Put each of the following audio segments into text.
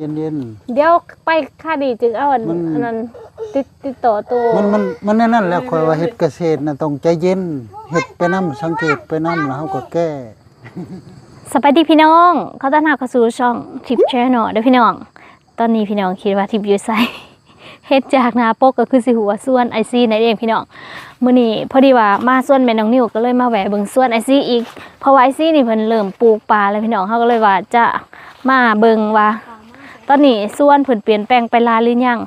เย็นเย็นเดี๋ยวไปค่าดีจึงเอาอันมันอันนั้นติดติดต่อตัวๆมันมันมันแน่นั่นแหล้วคอยว่าเฮ็ดเกษตรน่ะต้องใจเย็นเฮ็ดไปนํสังเกตไปนํแล้วเฮาก็แก้สวัสดีพี่น้อง เขาต้อนรับเข้าสู่ช่องทิปแชนแนลเด้อพี่น้อง ตอนนี้พี่น้องคิดว่าทิปอยู่ไสเฮ็ดจากหนาปกก็คือสิหัวส่วนไอซีนั่นเองพี่น้องมื้อนี้พอดีว่ามาส่วนแม่น้องนิวก็เลยมาแหวะเบิ่งส่วนไอซีอีกเพราะว่าไอซีนี่เพิ่นเริ่มปลูกปลาแล้วพี่น้องเฮาก็เลยว่าจะมาเบิ่งว่า ตอนนี้ส่วนเพิ่นเปลี่ยนแปลงไปลาหรือยัง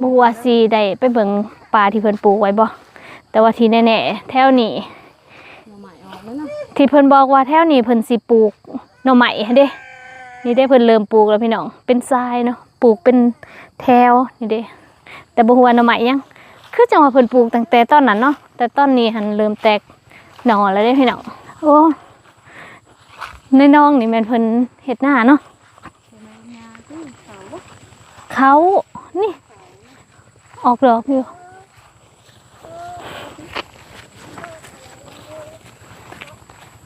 บ่ฮู้ว่าสิได้ไปเบิ่งปลาที่เพิ่นปลูกไว้บ่แต่ว่าที่แน่ๆแถวนี้ที่เพิ่นบอกว่าแถวนี้เพิ่นสิปลูกหน่อไม้เด้ นี่ได้เพิ่นเริ่มปลูกแล้วพี่น้อง เป็นทรายเนาะ ปลูกเป็นแถวนี่เด้ แต่บ่ฮู้ว่าหน่อไม้ยัง คือจังว่าเพิ่นปลูกตั้งแต่ตอนนั้นเนาะ แต่ตอนนี้หันเริ่มแตกหน่อแล้วเด้พี่น้อง โอ้ในน้องนี่แม่นเพิ่นเฮ็ดหน้าเนาะ เขา นี่ ออกดอกอยู่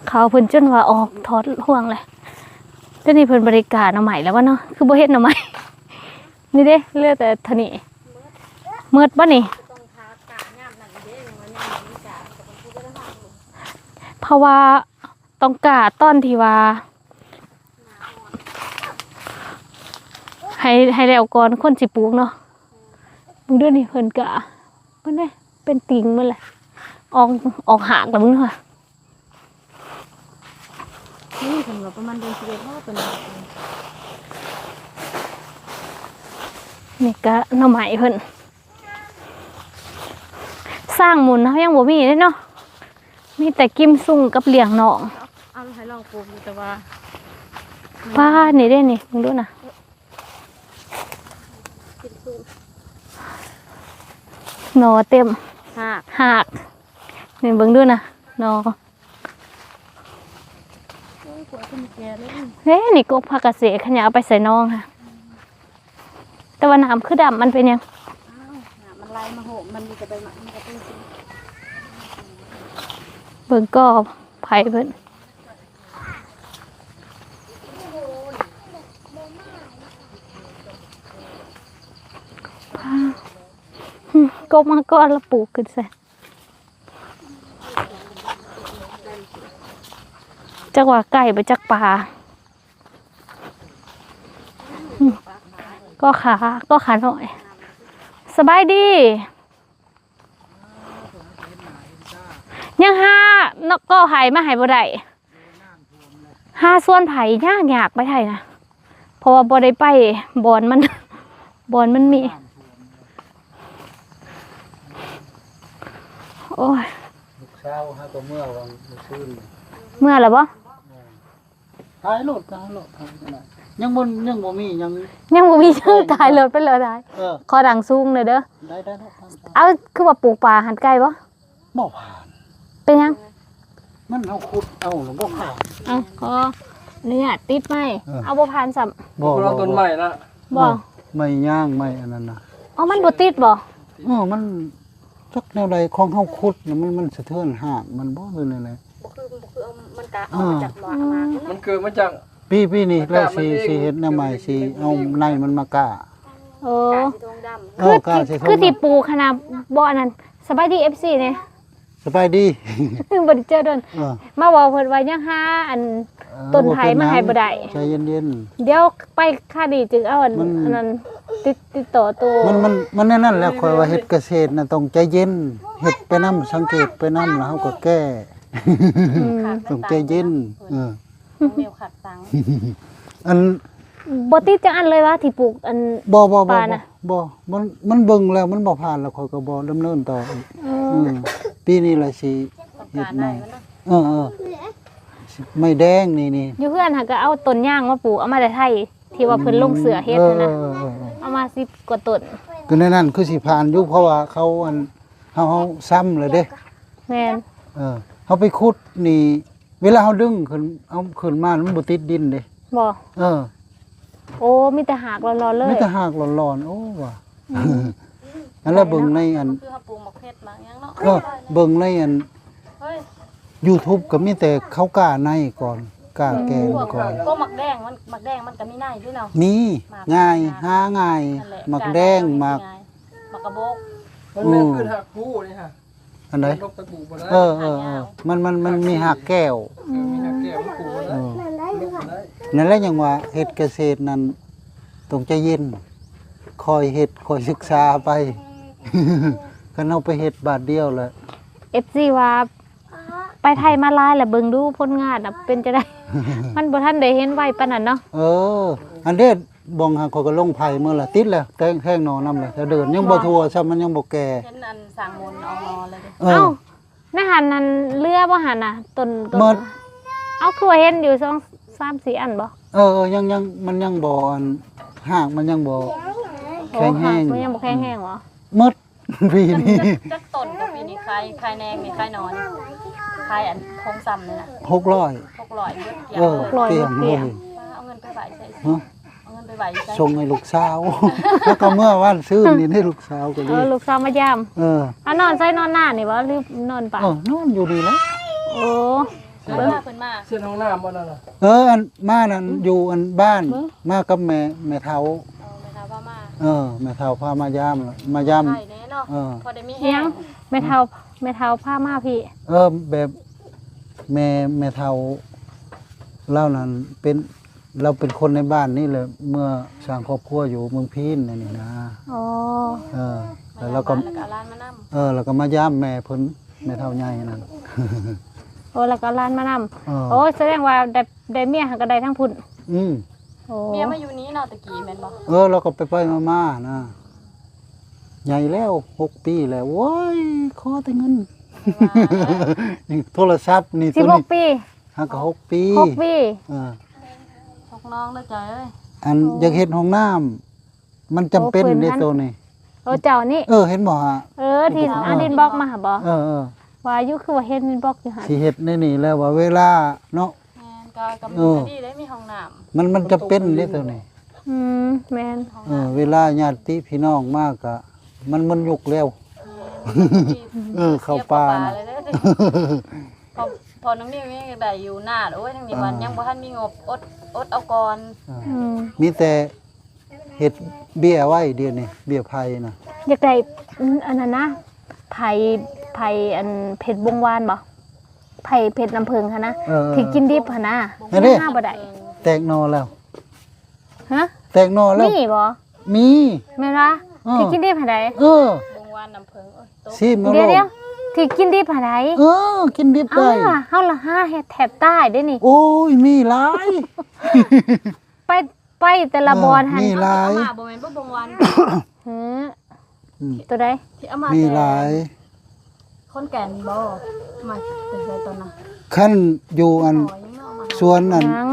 เขาเพิ่นจนว่าออกถอดห่วงเลยเดี๋ยวนี้เพิ่นบริการเอใหม่แล้ววะเนาะ คือบ่เฮ็ดเอใหม่ นี่เด้เลือแต่ท่านี้เมิดบ่นี่เพราะว่าต้องกาต้อนที่ว่า ให้ให้แล้วก่อนคนสิปลูกเนาะมึงเด้วยนี่เพิ่นกะมันได้เป็นติงมันแหละออกออกหากแล้วมึงเนาะนี่สำหรับประมาณเดือนสิบเอ็ดเพราะว่าเป็นนี่ก็หน่อไม้เพิ่นสร้างหมุนเขายังบ่มีเลยเนาะมีแต่กิมซุ่งกับเลี้ยงหนองเอาให้ลองปลูกอยู่แต่ว่าป้านี่ได้นี่มึงดูนะ นอเต็มหากหากนี่เบิ่งดูนะหนอโอ้ยกว่าจะมีแก่เลยเฮ้นี่กกผักกระเสขยะเอาไปใส่น้องค่ะ แต่ว่าน้ำคือดำมันเป็นยังอ้าวหามันไล่มาโหมมันมีแต่ใบไม้มันก็เป็นสิเบิ่งก็ไผ่เพิ่น กกมาก้อนแล้วปลูกขึ้นใส่จักว่าไก่ไปจักปลาก็ขาก็ขาหน่อย สบายดี ยังห้านกก็ไผ่มาไห้บ่ได้ห้าส่วนไผ่ยากยากไปไทยนะเพราะว่าบ่ได้ไปบอนมันบอนมันมี โอ้ยลูกสาวหาก็เมื่อวังซื่นเมื่อแล้วบ่หายโลดหายโลดหายขนาดยังบ่ยังบ่มียัง ยังบ่มีชื่อตายเลยไปเลยตายเออขอดังสูงเลยเด้อได้ได้ได้เอาคือว่าปลูกป่าหันไก่บ่บ่ผ่าน เป็นยังมันเอาขุดเอาหรือบ่ผ่าน เอาขอเนี่ยติดไหมเออ เอาบ่ผ่านซ้ํบ่เราต้นใหม่ละบ่ไม่ย่างไม่อันนั้นน่ะเอามันบ่ติดบ่เออมัน จักแนวใดของเฮาขุดเนี่ยมันมันสะเทือนหากมันบ่เลยเลยเลยบ่คือบ่คือเอามันกะเอามาจากหมากหมากนั่นมันน่ะเกิดมาจาก ปีปีนี้แล้วสิมันเองสิเฮ็ดแนวใหม่สิเอาในมันมากะโอ้กะสีทองดำเอคืออกะที่สิคือที่ปลูกขนาดบ่อันนั้นสบายดี FC เนี่ย สบายดี บ่ได้เจอโดนเออมาบอกเพิ่นว่ายังหาอัน เออต้นไผ่มาให้บ่ได้ ใจเย็น เดี๋ยวไปค่าดีจึงเอาอันมัน อันนั้น ติดติดต่อตัวๆมันมันมันแน่นั่นแหล้วคอยว่าเฮ็ดเกษตรน่ะต้องใจเย็นเฮ็ดไปนํสังเกตไปนํแล้วเฮาก็แก้ อืมต้องใจเย็นเออเมียวขัดตังค์อันบ่ติดจังอันเลยว่าที่ปลูกอัน บ่บ่บ่ปาบ่น่ะ บ่มันมันเบิ่งแล้วมันบ่ผ่านแล้วคอยก็บ่ดำเนินต่ออีกเออือมปีนี้ล่ะสิ ต้องเฮ็กาดรใหได้ม่มันนะเออเออไม่แดงนี่นี่อยู่เพื่อนหาก็เอาต้นย่างมาปลูกเอามาแต่ไทยที่ว่าเพิ่นลงเสือเฮ็ดนั่นนะเออเออเออ เอามา10กว่าต้นก็ในนั้นคือสิผ่านอยู่เพราะว่าเขาอันเฮาเฮาซ้ำเลยเด้แม่นเออเขาไปขุดนี่ เวลาเขาดึงขึ้นเอาขึ้นมามันบ่ติดดินเด้บ่เออโอ้มีแต่หากร้อนๆเลมียแต่หากร้อนๆโอ้ว่ะอันแล้วเบิ่งในอันคือเฮาปลูกหมกเพชรมายังเนาะก็เบิ่งในอัน เฮ้ย YouTube ก็มีแต่เขากล้าในก่อนอ กล้าแกงพวกก่อนก็หมักแดงมันหมักแดงมันก็มีหน้าอยู่ด้วยเนาะมีง่ายหาง่ายนั่นแหละหมักแดงหมักหมักกระโบกมันแม่นขึ้นหักผู้นี่ฮะอันไหนนกตะกูบ่ได้เออเออเออมันมันมันมีหักแก้วมีหักแก้วมันกูบ่เอได้อนกบ่ได้นั่นแหละยังว่าเฮ็ดเกษตรนั้นต้องใจเย็นคอยเฮ็ดคอยศึกษาไปกันเอาไปเฮ็ดบาทเดียวแหละ FC ว่า ไปไทยมาหลายแล้วเบิ่งดูผลงานน่ะเป็นจะได้ มันบ่ทันได้เห็นไว้ปานนั้นเนาะเออ อันเด็ดบองหาเขาก็ลงไผ่เมื่อละติดแล้วแทงแทงหนอนำเลยแต่เดินยังบ่ทัวซ้ำมันยังบ่แก่เช่นอันสั่งมนต์เอานอเลยเด้เอเอ้าอ ในหันนั้นเรือบ่หันน่ะต้นต้นหมด เอาคือว่าเห็นอยู่2 3 4อันบ่เออเออยังยังมันยังบ่อันหากมันยังบ่ แข็งแห้งมันยังบ่แข็งแห้งเหรอหมด ปีนี้จักต้นกับปีนี้คลายคลายแนงนี่คลายนอนคลายอันโคงซ้ำเลยนะ600พกลอยเยอะเกี่ยเอวอเลยเตียงเลยเอาเงินไปไหวใส่ฮะเอาเงินไปไหวใส่ส่งให้ลูกสาว แล้วก็เมื่อวันซื้อนี่ให้ลูกสาวก็เลเออยลูกสาวมายามเอออะนอนใส่นอนหน้านี่บ่หรือนอนปะเออนอนอยู่ดีแล้วโอ้เพิ่นมาเพิ่นมาเส้นห้องน้ำบ่นั่นน่ะเอออันมานั่นอยู่อันบ้านเบิ่งมากับแม่แม่เฒ่าเอาไหมคะว่ามาเออแม่เฒ่าพามายามล่ะมายาม ใช่แน่เนาะเออ พอได้มีเฮีแห้ยงงแม่เฒ่า แม่เฒ่าพามาพี่ เออแบบแม่แม่เฒ่าเล่านั้นเป็นเราเป็นคนในบ้านนี่เลยเมื่อสร้างครอบครัวอยู่เมืองพีนนี่นะ อ๋อ เออมาแล้วยามเราก็บ้านแล้วก็เอาร้านมานํเออแล้วก็มายามแม่เพิ่นแม่เฒ่าใหญ่นั่นโอ้แล้วก็ร้านมานำเออโอ้แสดงว่าได้ได้เมียหันก็ได้ทั้งพุ่นอืม โอ้เมียมาอยู่นี้เนาะตะกี้แม่นบ่เออเราก็ไปไปมามานะ ใหญ่แล้วหกปีแล้วโว้ยขอแต่เงินนี่โทรศัพท์นี่สิตัวบหนี้กปีฮักก็หกปีหกปีเออพกน้องเด้อจ้อยเอ้ยอันอยากเห็นห้องน้ำมันจำเป็นในตัวนี้โอ้เจ้านี่ เออ เห็นบ่ฮะ เออที่อันดินบล็อกมาหาบ่เออเออว่าอยู่คือว่าเฮ็ดดินบล็อกอยู่หั่นสิเฮ็ดในนี่แล้วว่าเวลาเนาะ แม่นก็กำเอลัองดีได้มีห้องน้ำมันมันจะเป็นในตัวนี้ อืมแม่นห้องเออน้ำเวลาญาติพี่น้องมากก็ มันมันยุกแล้วเออเข้าป่านะนะพอพอน้องนิวยังได้อยู่หน้าโอ้ยทั้งนี้วันยังบ่ทันมีงบอดอดเอาก่อนอืมมีแต่เฮ็ดเบี้ยไว้เดียวนี่เบี้ยไผน่ะอยากได้อืมอันนั้นนะไผ่ไผ่อันเผ็ดบงหวานบ่ไผ่เผ็ดน้ำผึ้งค่ะนะเออเออที่กินดิบค่ะนะนั่นดิห้าบ่ได้แตกหนอแล้ว ฮะ แตกหนอแล้วมีบ่มี แม่นละ เออที่กินดิบหาไดเออบงวานน้ำเพิงโอ้ยตกซิมแล้วเดี๋ยวลูเดี๋ยวกที่กินดิบหาไดเออ กินดิบเอ้าได้ล่ะเฮาละห้าเฮ็ดแถบใต้ได้นี่ โอ้ยมีหลาย ไปไปแต่ละบอนหันมีหลาย เอามาบ่แม่นบ่บงวานหืออืมตัวใดที่เอามามีมีหลายคนแก่นบ่มาแต่ใส่ตอนน่ะขั้นอยู่อันขอยังเนาะเอามาสวนอัน ยัง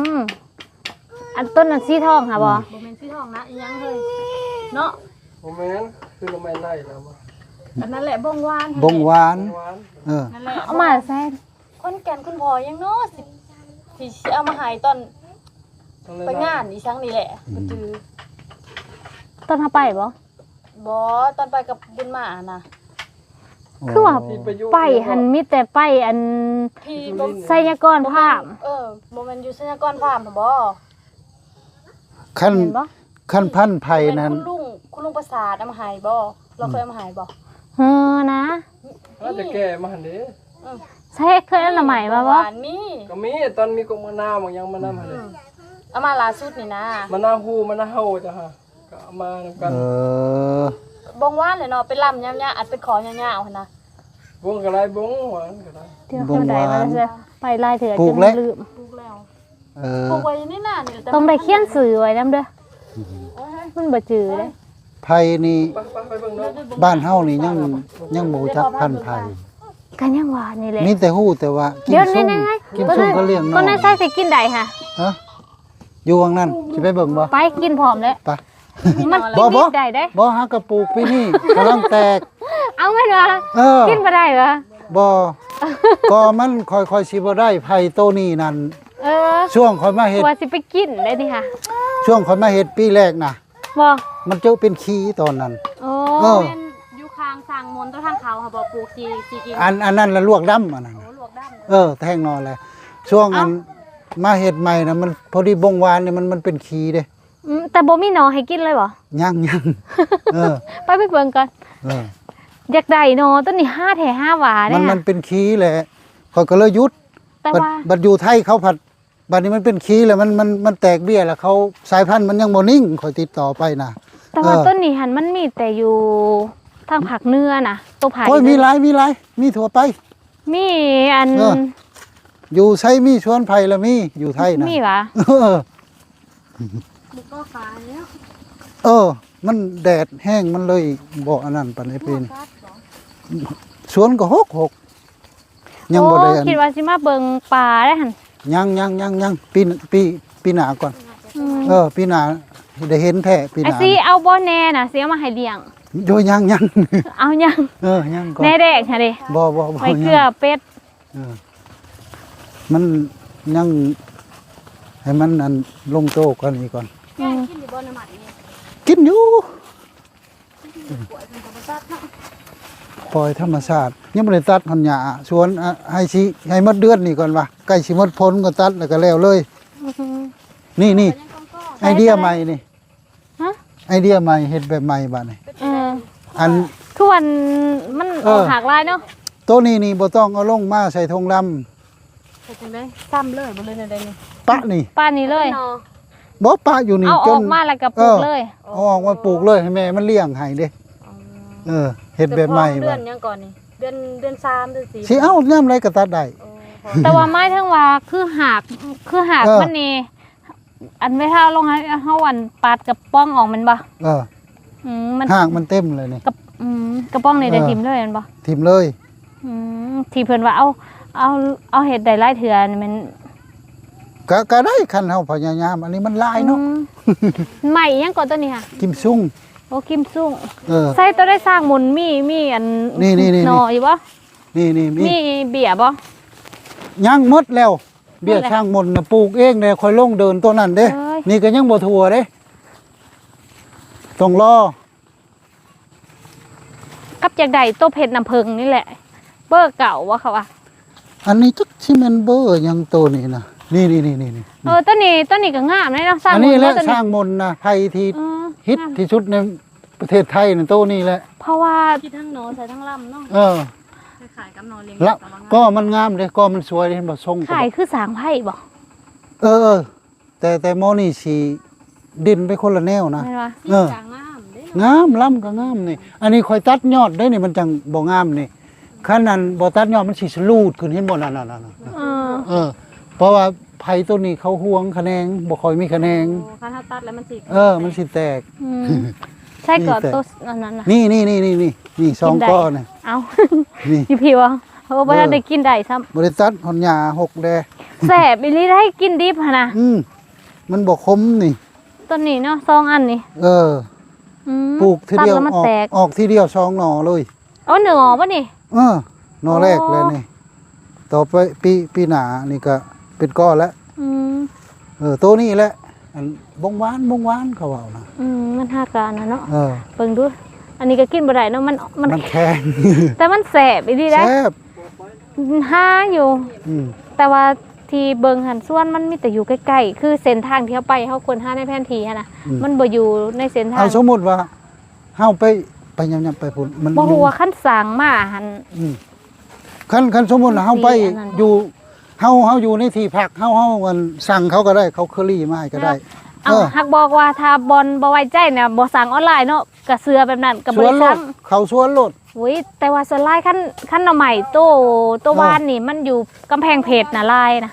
อันต้นอันสีทองค่ะบ่บ่แม่นสีทองนะอีหยังเฮ้ยเนาะ บ่แม่นคือละไม้ไล่แล้วบ่อันนั้นแหละบงวานบงหวาน หวานเออ นั่นแหละเอามาใส่คนแก่นคุณพ่อยังเนาะสิที่สิเอามาให้ตอนต้องเลยไปงานอีสังนี่แหละก็จือต้นเฮาไปบ่บ่ตอนไปกับบุญมาน่ะคือว่าที่ประยุกต์ไปหันมีแต่ไปอันที่บ่ไสยากรภาพเออบ่แม่นอยู่สัญญากรฟาร์มบ่ขั้นเห็นบ่ ขั้นพันธุ์ไผ่เป็นนั้น คุณลุงคุณลุงประสาทเอามาให้บ่เราเคยเอามาให้บ่เฮ้อนะว่าจะแก้มาหั่นเด้ใช่เคยเอาละใหม่มาบ่ หวานมีก็มีตอนมีกงมะนาวบางอย่างมะนาวหั่นเด้เอามาล่าสุดนี่นะมะนาวฮูมะนาวเฮาจ้ะฮะก็เอามานำกันเออ บงหวานเลยเนาะเป็นลำยาวๆอัดเป็นขอยาวๆหั่นนะบงก็ได้บงหวานก็ได้เดี๋ยวเข้าใจว่าจะไปลายเถื่อปลูจกนแล้วปลืมลูกแล้วเออปลูกไว้นี่น่ะนี่แหละต้องได้เขียนสื่อไว้นํเด้อ มันบ่จือเด้ไผ่นี่ไปไปไปเบิ่งเนาะบ้านเฮานี่ยังยังบ่รู้จักพันธุ์ไผ่กันยังว่านี่แหละมีแต่ฮู้แต่ว่ากินเดี๋ยวส้นี่มไงกินส้มก็เลี้ยงน้ก็องในใส่สิกินได้ค่ะ ฮะอยู่วังนั้นสิไปเบิ่งบ่ไปกินพร้อมเลยไป มันบ่กินบ่ดิบได้เด้ บ่หากระปุกปีนี้กำลังแตก เอาแม่นว่าเออกินบ่ได้เหรอบ่ก็มันค่อยๆสิบ่ได้ไผ่โตวนี้นั่นเออช่วงค่อยมาเฮ็ดว่าสิไปกินได้นี่ค่ะ ช่วงค่อยมาเฮ็ดปีแรกน่ะบ่มันเจอเป็นขี้ตอนนั้น โอ้เออ เป็นอยู่ข้างสร้างมนต์ต้นทางเขาค่ะบ่ปลูกจีจีกินอันอันนั้นละลวกดำอันนั้นโอ้ลวกด้ามเออ แทงนอนเลยช่วงอันมาเฮ็ดใหม่นะมันพอดีบงหวานนี่มันมันเป็นขี้เด้อืมแต่บ่มีหนอให้กินเลยบ่ยังยังเออไปไปเบิ่งก่อนเออ อยากได้หนอต้นนี้ห้าแถห้าหวามัเนี่นยมันเป็นขี้แหละข่อยก็เลยหยุดแต่บัดว่าบัดอยู่ไทยเขาผัด บัดนี้มันเป็นขี้แล้วมันมันมันแตกเบี้ยแล้วเขาสายพันธุ์มันยังบ่นิ่งข่อยติดต่อไปนะแต่ว่าเออต้นนี้หันมันมีแต่อยู่ทางภาคเหนือน่ะตัวไผ่โอ้ยมีหลายมีหลายมีทั่วไป มีอันเอออยู่ไสมีชวนไผละมีอยู่ไทยนะมีหวะเออมันก็ขายแล้วเออ มันแดดแห้งมันเลยบ่อันนั้นปานใดปีนสวนก็หกหกยังบ่ได้โอ้อันคิดว่าสิมาเบิ่งปลาได้หั่น ยังยังยังยังปีปีปีหน้าก่อนอืมเออ ปีหน้าได้เห็นแท้ปีหไอ้น้าสิเอาบ่แน่น่ะสิเอามาให้เลี้ยงโยยังยังเอายังเออยังก่อนแน่แดกค่ะเด้บ่บ่บ่ไว้เกลือยังเป็ดเออมันยังให้มันอันลงโตก่อนนี้ก่อนอืมกินอยู่บ่น้ำมันนี่กินอยู่ ป่วยเป็นธรรมชาติเนาะ ปล่อยธรรมชาติยังบ่ได้ตัดหันหญ้าสวนอะให้สิให้หมดเดือนนี่ก่อนว่าใกล้สิหมดพ้นก็ตัดแล้วก็แล้วเลยอื้อหือนี่นี่ยังก้องก็ใช่ไอเดียใหม่นี่ฮะ ไอเดียใหม่เฮ็ดแบบใหม่บัดนี้เอออันคือวันมันเอออ อกหักลายเนาะโต๊ะนี้นี่บ่ต้องเอาลงมาใส่ธงดำเป็นจังได๋ซ้ำเลยบ่เลยในใดนี่ปะนี่ป้านนี้เลย นอบ่ปะอยู่นี่เอาจอนอกมาแล้วก็ปลูกเลย เอาออกมาปลูกเลยให้แม่มันเลี้ยงให้เด้เออ เฮ็ดแบบใหม่เดืบัอดนยังก่อนนี่เดือนเดือน3เดือน4สิเอายามไรก็ตัดได้ โอ้พอแต่ว่าไม้ทั้งว่าคือหักคือหักเออ มันนี่อันไม่เท่าลงให้เฮาวันปาดกระป้องออกมันบ่เอออืมมันหากมันเต็มเลยนี่กระอืมกระป้องนี่ได้เออ ทิมเลยแมันบ่ทิมเลย อืมที่เพิ่นว่าเอาเอาเอาเห็ดได้หลายเถื่อนี่มันก็ก็ได้คันเฮาพยายาม อันนี้มันหลายเนาะอืมใหม่ยังก่อนตัวนี้ค่ะ กิมซุง โอ้คิมซุ่งเออ ใส่ตัวได้สร้างหมุนมีมีอันนี่นี่นี่ หนออยู่บ่นี่นี่มีมีเบียร์บ่ ยังหมดแล้ว เบี้ยหมดแล้วช่างมนต์น่ะปลูกเองเด้ค่อยลงเดินตัวนั้นเด้ เอ้ย นี่ก็ยังบ่ทั่วเด้ต้องรอกับจากใดตัวเผ็ดน้ำผึ้งนี่แหละ เบอร์เก่าว่าเขาว่าอันนี้จักสิแม่นเบอร์หยังตัวนี้นะ นี่นี่นี่นี่นี่เออตัวนี้ตัวนี้ก็งามเลยเนาะสร้างอันหมุนี้นแหละเนาะตัวสนี้ร้างมนต์นะไทยที่เออฮิตที่สุดในประเทศไทยนั่นตัวนี้แหละ เพราะว่าคิดทั้งหนอใส่ทั้งลำเนาะเออขายกับหนอเลี้ยงแล้วแต่ว่าก็มันงามเด้ก็มันสวยเห็นบ่ทรงก็ขายบ่คือสางไผ่บ่เออเออแต่แต่โมอนี่สิดินไปคนละแนวนะแม่นว่าเออ จางงามเด้งามล้ำก็งามนี่ อันนี้ค่อยตัดยอดได้นี่มันจังบ่งามนี่คันนั้นบ่ตัดยอดมันสิสลูดขึ้นเห็นบ่นั่นๆๆเออๆเออ เพราะว่าไผ่ตัวนี้เขาห่วงคะแนนบ่ค่อยมีคะแนนโอ้คันถ้าตัดแล้วมันสิเออ มันสิแตก อืมใช่ก่อนนี่แต่ ตัวอันนั้นน่ะ นี่นี่นี่นี่นี่นี่สองกินได้ ก้อนนี่เอานี่ อยู่พี่วะเออบ่ทันได้กินได้ซ้ำบริษัทหอนหยาหกแดแสบอีหลีได้กินดิบหั่นน่ะอืมมันบอกคมนี่ ต้นนี้เนาะซองอันนี่เออ อืมปลูกทีเดียวตัแล้วมันออกแตกออกทีเดียวสองหน่อเลย เอาเหนือป่ะนี่ เออหน่อแรกเลยนี่ ต่อไปปีปีหนานี่ก็ เป็นก้อนแล้วอืมเออตัวนี้แหละอันบงหวานบงหวานเขาเอานะอืมมันหาการนะเนาะเออ เบิ่งดู อันนี้ก็กินบ่ได้เนาะมันมันมันแข็งแต่มันแสบอีหลีได้แซ่บหาอยู่ อืมแต่ว่าที่เบิ่งหันส่วนมันมีแต่อยู่ใกล้ๆ คือเส้นทางที่เฮาไปเฮาควรหาในแผนที่หั่นน่ะมันบ่อยู่ในเส้นทางเอาสมมุติว่าเฮาไปไปยำๆไปพุ่นมันบ่ฮู้ว่าคันสร้างมาหัน อืมคันคันสมมุติว่าเฮาไปมีอันนั้น อยู่ เฮาเฮาอยู่ในที่พักเฮาเฮามันสั่งเขาก็ได้เขาเคอรี่มาให้ก็ได้ เอาเออ หักบอกว่าถ้าบอลบ่ไว้ใจเนี่ยบ่สั่งออนไลน์เนาะก็เสือแบบนั้นก็สบ่วนได้รสั่ถงเขาสวนรถอุ้ยแต่ว่าส่วนลายขั้นขั้นหน่อใหม่โตโตเออ บ้านนี่มันอยู่กำแพงเพชรนะลายนะ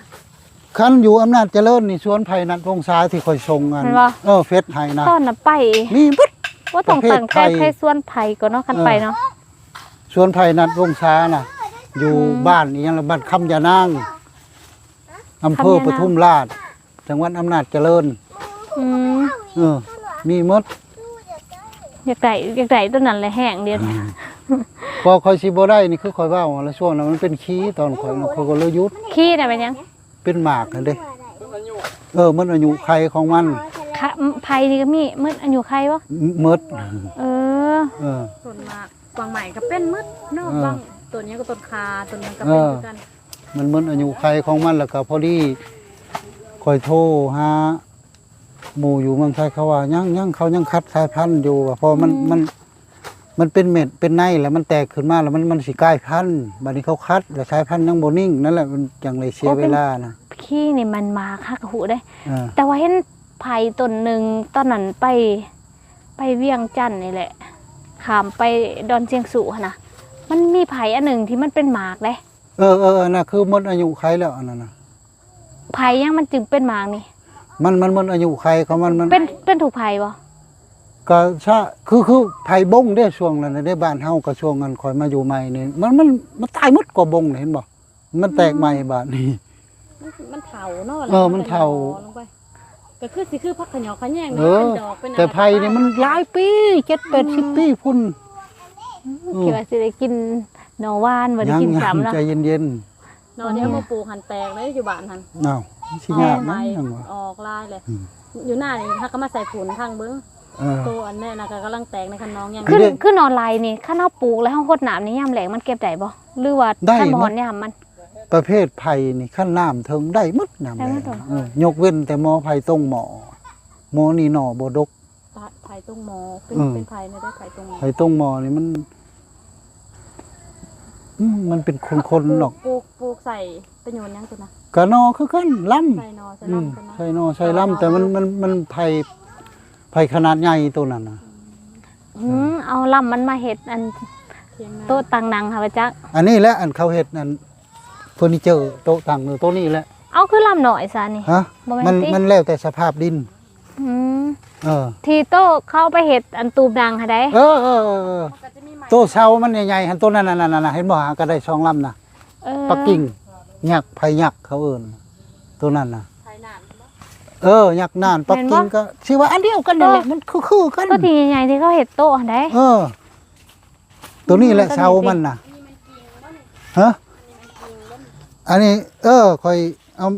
คันอยู่อำนาจเจริญนี่สวนไผ่นัดวงศาที่คอยส่งกันเห็นปะ เออเฟซให้นะต้นน่ะไปมีเบิดว่าต้องประเภทตั้งใจไทยไปส่วนไผ่ก่อนเนาะคันเออไปเนาะ สวนไผ่นัดวงศาน่ะ อยู่อืมบ้านนี้ละบ้านคำยานาง อำเภอคำยานางปทุมราช จังหวัดอำนาจเจริญ อืมเออ มีหมดอยากได้อยากได้ต้นนั้นเลยแห้งเดียวนี้พอคอยสิบ่ได้นี่คือคอยเว้าแล้วช่วงนั้นมันเป็นขี้ตอนคอยนะคอยก็เลยหยุดขี้น่ะเป็นหยังเป็นหมากนั่นเด้เออมันอายุไขของมันคะไผ่นี่ก็มีมืดอันอยู่ใครวะหมดเออเออส่วนมากกวางใหม่ก็เป็นมืดเนาะเออบางตัวนี้ก็ต้นคาตัวนี้ก็เอเป็นอคือกัน มันหมดอายุไขของมันแล้วก็พอดีคอยโทรหาหมู่อยู่เมืองไทยเขาว่ายังยังเขายังคัดสายพันธุ์อยู่ว่าเพอมันมันมันเป็นเม็ดเป็นในแล้วมันแตกขึ้นมาแล้วมันมันสิกลายพันธุ์บัดนี้เขาคัด แล้วสายพันธุ์ยังบ่นิ่งนั่นแหละมันจังเลยเสียเวลานะขี้นี่มันมาคักหูได้ อ่าแต่ว่าเห็นไผ่ต้นหนึ่งตอนนั้นไป ไปเวียงจันทน์นี่แหละขามไปดอนเชียงสุหั่นนะมันมีไผ่อันหนึ่งที่มันเป็นหมากเลย เออเออเออน่ะคือหมดอายุไขแล้วอันนั้นน่ะไผ่ยังมันจึงเป็นหมากนี่ มันมันหมดอายุไขเขามันมันเป็นเป็นถูกไผ่บ่ก็ชะคือคือไผบงได้ช่วงนั้นน่ะได้บ้านเฮาก็ช่วงนั้นคอยมาอยู่ใหม่นี่มันมันมันตายหมดกว่าบงนี่เห็นบ่มันแตกใหม่บาดนี้ มันมันเถาเนาะเออมันเฒ่าลงไปก็คือสิคือพักขะหยอกขะแยงเอเนาะอ เป็นดอกเป็นอะไรแต่ไผนี่มันหลายปี7 80ปีพุ่นอืมคิดว่าสิได้กิน หนอว่านบ่ได้ยังกินยังซ้ำเนาะใจเย็นนอนเดี๋ยวมาปลูกหันแตกเลยอยู่บ้านหันๆอ้าวสิยากใบมั้งยังวะออกลายเลยอืมอยู่หน้านี่ถ้าก็มาใส่ผุนทางเบิ้งเออตัวอันแน่นะก็กำลังแตกในคันน้องยังขึ้นเด้ขึ้นนอนลายนี่คันเฮาปลูกแล้วเฮาโคดน้ำนี่ยามแหลงมันเก็บได้บ่หรือว่าได้คันบ่หมดฮอนยามมัน ประเภทไผ่นี่ขั้นน้ำเทิงได้หมดน้ำได้แดหมงดเหรอเออยกเว้นแต่หมอไผ่ต้งหมอหมอนี่หนอบ่ดกไผ่ตรงหมอเป็นอืมเป็นไผ่ไม่ได้ไผ่ตรงหมอไผ่ต้งหมอนี่มัน อืมมันเป็นคนๆหรอก ปลูกปลูกใส่ประโยชน์ยังตัวนะกะนอคือกันล่ำ ใส่นอใส่อืมลำกันนะ ใช่นอใช่ล่ำแต่มันมันมันไผ่ไผ่ขนาดใหญ่ตัวนั้นนะหืมเอาลำมันมาเฮ็ดอันเทียงนาโต๊ะตังนังค่ะพระจัก อันนี้แหละอันเขาเฮ็ดนั่นเฟอร์นิเจอร์โต๊ะตั้งโต๊ะนี้แหละเอาคือลำหน่อยซะนี่ฮะบ่แม่นมันติมันแล้วแต่สภาพดิน อืมเออ ทีโต๊ะเข้าไปเฮ็ดอันตูมดังค่ะได้เออเออเออเออมันก็จะมีไม้โต๊ะเช่ามันใหญ่ๆหันต้นนั่นนั่นนั่นเห็นบ่หาก็ได้ช่องลำนะเออปักกิ่งยักษ์ไผ่ยักษ์เขาเอิ้นตัวนั้นน่ะไผ่หนามบ่เออยักษ์น่านปักกิ่งก็ชื่อว่าอันเดียวกันนั่นแหละมันคือคือกันโต๊ะที่ใหญ่ๆที่เขาเฮ็ดโต๊ะหั่นได้ เออ ตัวนี้แหละเสามันน่ะฮะอันนี้ เออคอยเอา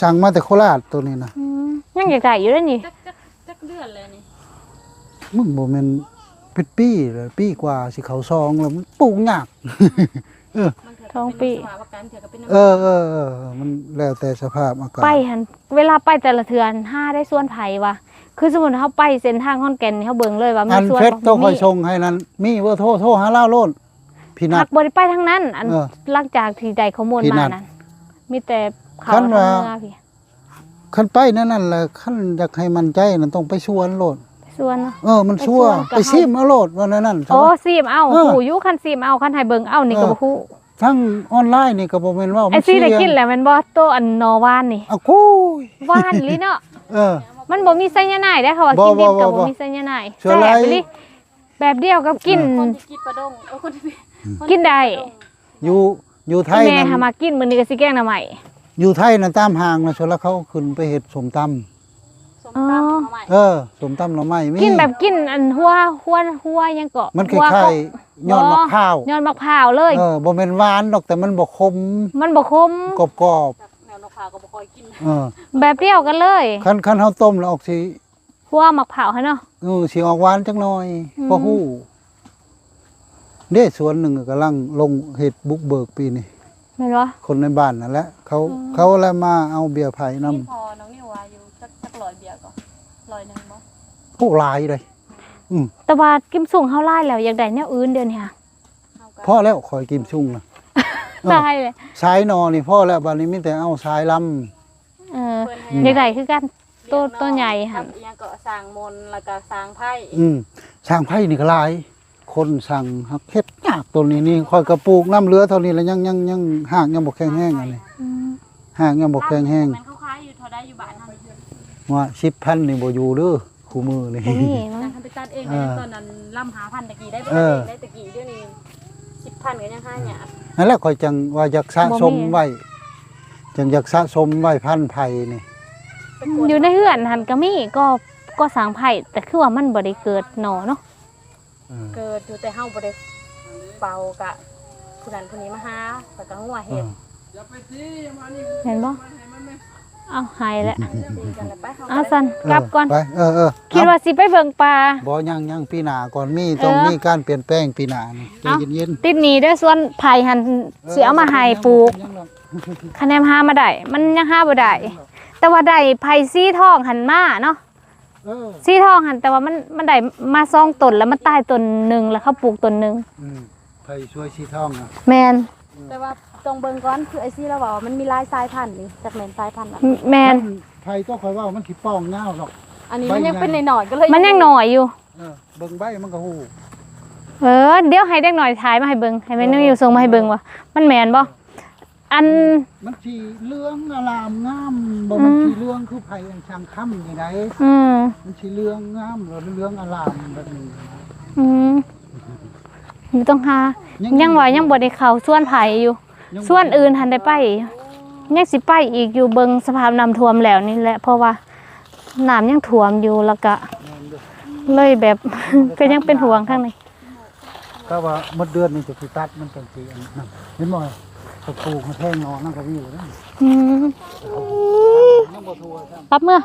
สั่งมาแต่โคราชตัวนี้นะอืมยังอยากได้อยู่เด้อนี่จักจักจักเดือนเลยนี่ มึงบ่แม่นเป็นปีเลยปีกว่าสิเขาซองแล้วมันปลูกยากมันเถอะก็เป็นสภาพอากาศเถอะก็เป็นน้ำเออเออเออมันแล้วแต่สภาพอากาศไปหันเวลาไปแต่ละเทือนห้าได้ส่วนไผว่ะคือสมมุติเฮาไปเส้นทางขอนแก่นนี่เฮาเบิ่งเลยว่ามีอันส่วนเฟซบ่ต้องคอยมีส่งให้นั้น มีเบอร์โทรโทรหาเล่าโลดพี่นัหัด กบ่ได้ไปทางนั้น อันเออหลังจากที่ได้ข้อมูลพี่มานัทนั้นมีแต่ข่าคัวนทางว่า เมืองพี่คันไปนั่นนั่นแหละคันอยากให้มันใจนั่นต้องไปชวนโลด ส่วนเนาะ เออมันชั่วไปชวนกับไปซิมเอาโลดว่านั่นนั่นใช่โอ้ปะ ซีมเอาเออ หูอยู่คันซีมเอาคันให้เบิ่งเอานี่ก็เออบ่ฮู้ทั้งออนไลน์นี่ก็บ่แม่นว่าไอ้ซีได้กินแล้วแม่นบ่โตอันนอวานนี่เอากูยวานลิเนาะ เออ มันบ่มีไซยาไนด์ได้อเขาว่าบ่กินดิบบ่ก็บ่บ่มีไซยาไนด์เชื้อแซ่ราบไปลิแบบเดียวกับกินคนที่กินปลาดงเออคนที่คกินได้อยู่อยู่ไทยแม่นั่นหามากินมื้อนี้ก็สิแกงหน่อไม้อยู่ไทยนั่นตามห้างนะชวนแล้วเขาขึ้นไปเฮ็ดสมตำส มตำเอาใหม่เออสมตำหน่อไม้มีกินแบบกินอันหัวหัวหัวยังเกาะมันคหัวล้ายเกาะๆยอดมะพร้าวยอดมะพร้าวเลย เออบ่แม่นหวานดอกแต่มันบ่คมมันบ่คมกรอบจากแนวนกพาก็บ่ค่อยกินๆเออแบบเดียวกันเลยคันคันเฮาต้มแล้วออกสิหัวมะพร้าวให้เนาะ เออสิออกหวานจักหน่อยอืมพอฮู้เด้สวนหนึ่งกำลังลงเฮ็ดบุกเบิกปีนี้แม่นบ่คนในบ้านนั่นแหละเขาเขาแล้วมาเอาเบียร์ไผ่นำนี่พอน้องนิวว่าอยู่จักจักร้อยเบียร์ ก่อนร้อยหนึงบ่พวกหลายเลย แต่ว่ากิมสุ่งเฮาไล่แล้วอยากได้แนวอื่นเดี๋ยวนี้ค่ะเฮากันพอแล้วคอยกิมชุ่งนะเออได้เลยสายนอนี่พ่อแล้วบัดนี้มีแต่เอาสายลำเออเพิ่นให้อยากได้คือกันตัวตัวใหญ่หั่น กับอีหยังก็สร้างมนต์แล้วก็สร้างไพ่อืมสร้างไผ่นี่ก็หลาย คนสั่งฮักเฮ็ดยากตัวนี้นี่คอยกระปลูกน้ำเหลือเท่านี้แล้วยังยังยังหากยังบ่แข็งแห้งอันนี้อืมหากยังบ่แข็งแห้ง มันเขาขายอยู่เท่าใดอยู่บ้านเฮานี่ ว่า10,000นี่บ่อยู่เด้อคู่มือนี่ บ่มีมั้งนั่นทำไปตัดเองเอได้อตอนนั้นล่ำหาพันตะกี้ได้บ่เออ ได้ตะกี้เดี๋ยวนี้10,000ก็ยังหาหยาดนั่นแหละคอยจังว่าอยากสะสมไว้จังอยากสะสมไว้พันธุ์ไผ่นี่ ไปกวดอยู่ในเฮือนหันก็มีก็ก็สร้างไผ่แต่คือว่ามันบ่ได้เกิดหนอเนาะเออเกิดอยู่แต่เฮาบ่ได้เป่ากะผู้นั้นผู้นี้มาหาแล้วก็หัวเอเฮ็ดออย่าไปตีมานี่เห็นบ่มันให้มันไม่ เอาหายแล้วตีกันแล้วไปเฮาเอาสันกลับก่อนไปเออเออคิดว่าสิไปเบิ่งปลาบ่ยังยังปีหน้าก่อนมีต้องเออมีการเปลี่ยนแปลงปีหน้านี่ใจเอาเย็นติดหนี้ด้วยส่วนไผ่หันๆสิเอามาให้ปลูกยังดอกคะแนนหามาได้มันยังหาบ่ได้แต่ว่าได้ไผ่สีทองหันมาเนาะเออสีทองหันแต่ว่ามันมันได้มาซองตนแล้วมันตายตนหนึ่งแล้วเขาปลูกตนหนึ่งอืมไผช่วยชีทองอะแมน แต่ว่าตรงเบิ่งก่อนคือไอซี่เราบอกว่ามันมีหลายสายพันธุ์นี่จากแม่นสายพันธุ์อะแมนไผก็คอยว่ามันสิป้องยาวหรอก อันนี้มันยังเป็นหน่อยๆก็เลยมันยังหน่อยอยู่ เออเบิ่งใบมันก็ฮู้เออเดี๋ยวให้เด็กหน่อยถ่ายมาให้เบิงให้แม่นุ่งอยู่ส่งมาให้เบิงว่ามันแมนบ่อันมันสีเหลืองอลามงามบ่มันสีเหลืองคือไผอันช่างค่ำนี่ไดอืมมันสีเหลืองงามแล้วเหลืองอลามแบบนี้อืม อยู่ต้องหายังว่ายังบ่ได้เข้าส่วนไผอยู่ยังบ่ส่วนอื่นทันได้ไปยังสิไปอีกอยู่เบิงสภาพน้ำท่วมแล้วนี่แหละ เพราะว่าน้ำยังท่วมอยู่แล้วก็เลยแบบก็ยังเป็นห่วงข้างในก็ว่าหมดเดือนนี่จะสิตัดมันจังสิอันนั้นเห็นบ่ตะปูมันแทงนอนนั่นก็มีอยู่นะอืมยังบ่ทั่วซ้ํรับเมื่อ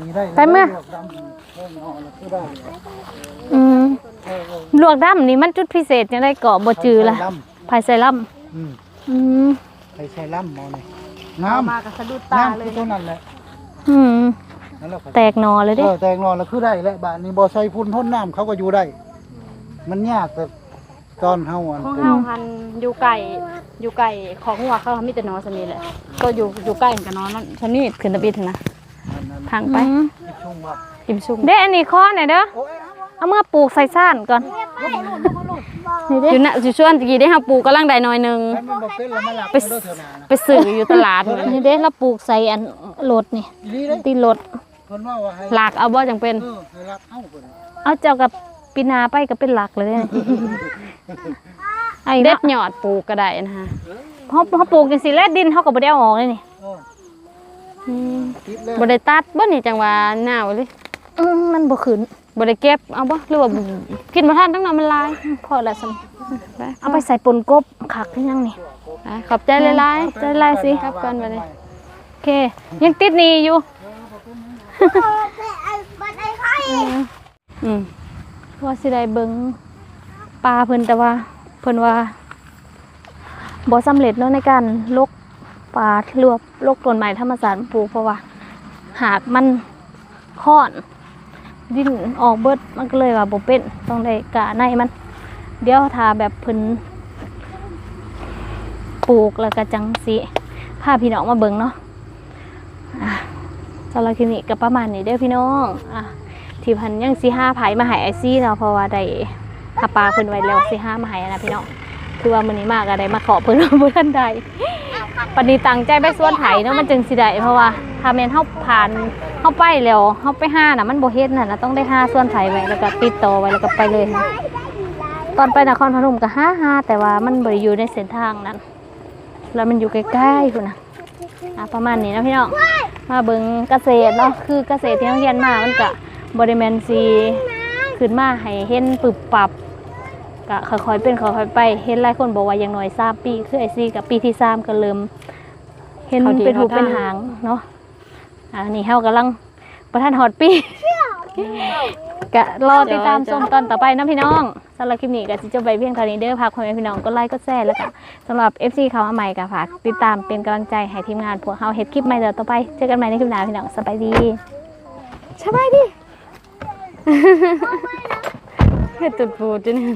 มีได้ไปเมื่อดอกดำแทงนอนแล้วคือได้อืมเออเออ ลวกดำนี่มันจุดพิเศษยังได้เกาะบ่จือละไผ่ใส่ลภายใส่ลำอืมำอืมไผ่ใส่ลำหมอนี่งาเอามมากับสะดุดตางามเลคืยอตัวนั้นแหละอืมนั่นแหละแตกหนอเลยเอเด้อแตงนอนแล้วคือได้แล้วบ้านนี้บ่ใส่พุ่นพ่นน้ำเขาก็อยู่ได้ มันยากแต่ตอนเฮาอันของปลูเฮากหันอยู่ไก่อยู่ไก่ของหัวเขามีแต่นอนสมีแหละก็อยู่อยู่ใกล้กันนอนนั่นสมีขึ้นตะบิดนะนั่นนั่นทางไปอืมคิดชุ่มว่าอิ่มซุ่มเด้อันนี้ข้อหน่อยเด้อโอ้ย เอาเมื่อปลูกใส่ซ่านก่อนนี่เด้อยู่น่ะอยู่ช่วงตะกี้ได้เฮาปลูกกำลังได้หน่อยหนึงให้มันบ่เป็นแล้วมาหลับไปเด้อเถอะนานะไปซื้ออยู่ตลาดนั่นแหละนี่เด้เราปลูกใส่อันรถนี่อีหลีเด้ตีรถเพิ่นว่าว่าให้หลากเอาบ่จังเป็น เออให้รับเอ้าเพิ่นเอาเจ้ากับปีนาไปก็เป็นหลักเลยเนี่ยไอ้เด็เด็ดดยอดปลูกก็ได้นะฮะเขาเขาปลูกจังสิแล้วดินเขาก็บ่ได้เอาออกเลยนี่เอออืมติดแล้วบ่ได้ตัดบ่นี่จังว่าหนาวเลยอืมมันบ่ขึ้น บ่ได้เก็บเอาบ่หรือว่ากินบ่ทันตั้งนานมันลายพอแล้วซั่นไปเอาไปใส่ปนกบคักคือยังนี่ไปขอบใจหลายๆใจหลายสิครับก่อนบัดนี้โอเค ยังติดหนี่อยู่อืมว่าสิได้เบิ่งปลาเพิ่นแต่ว่าเพิ่นว่าบ่สำเร็จเนาะในการลกปลารวบลกต้นไม้ธรรมชาติมาปลูกเพราะว่า หากมันค้อน ดินออกเบิดมันก็เลยว่าบ่เป็นต้องได้กะในมัน เดี๋ยวถ้าแบบเพิ่นปลูกแล้วก็จังสิพาพี่น้องมาเบิ่งเนาะสำหรับคลิปนี้ก็ประมาณนี้เด้อพี่น้องอะที่พันยังสิห้าไผ่มาให้ไอซี่เนาะเพราะว่าได้หาปลาเพิ่นไว้แล้วสิห้ามาให้นะพี่น้อง คือว่ามื้อนี้มาก็ได้มาขอเพิ่นว่าบ่ทันได้ปานนี้ตั้งใจไปสวนไถเนาะมันจึงสิได้เพราะว่าถ้าแม่นเฮาผ่านเฮาไปแล้วเฮาไปห้าน่ะมันบ่เฮ็ดน่ะนะต้องได้ห้าสวนไถไว้แล้วก็ติดต่อไว้แล้วก็ไปเลยนะตอนไปนครพนมก็ห้าห้าแต่ว่ามันบริอยู่ในเส้นทางนั้น แล้วมันอยู่ใกล้ๆคุณนะอะประมาณนี้นะพี่น้องมาเบิงเกษตรเนาะคือเกษตรที่เราเรียนมามันก็บริแมนซีขึ้นมาให้เห็นปรับปรับ ก็ค่อยๆเป็นค่อยๆไปเห็นหลายคนบอกว่าอย่างน้อยสามปี คือไอซีกับปีที่สามก็เริ่มเห็นเป็นหูเป็นหางเนาะอ่านี่เฮากำลังประทานหอดปีก็รอติดตามชมตอนต่อไปนะพี่น้องสำหรับคลิปนี้ก็สิจบไปเพียงเท่านี้เด้อฝากพ่อแม่พี่น้องก็ไลค์ก็แชร์แล้วก็สำหรับ FC เขามาใหม่ก็ฝากติดตามเป็นกำลังใจให้ทีมงานพวกเฮาเฮ็ดคลิปใหม่เดี๋ยวต่อไปเจอกันใหม่ในคลิปหน้าพี่น้องสบายดีสบายดี เฮ็ดตุดปูดจังนี่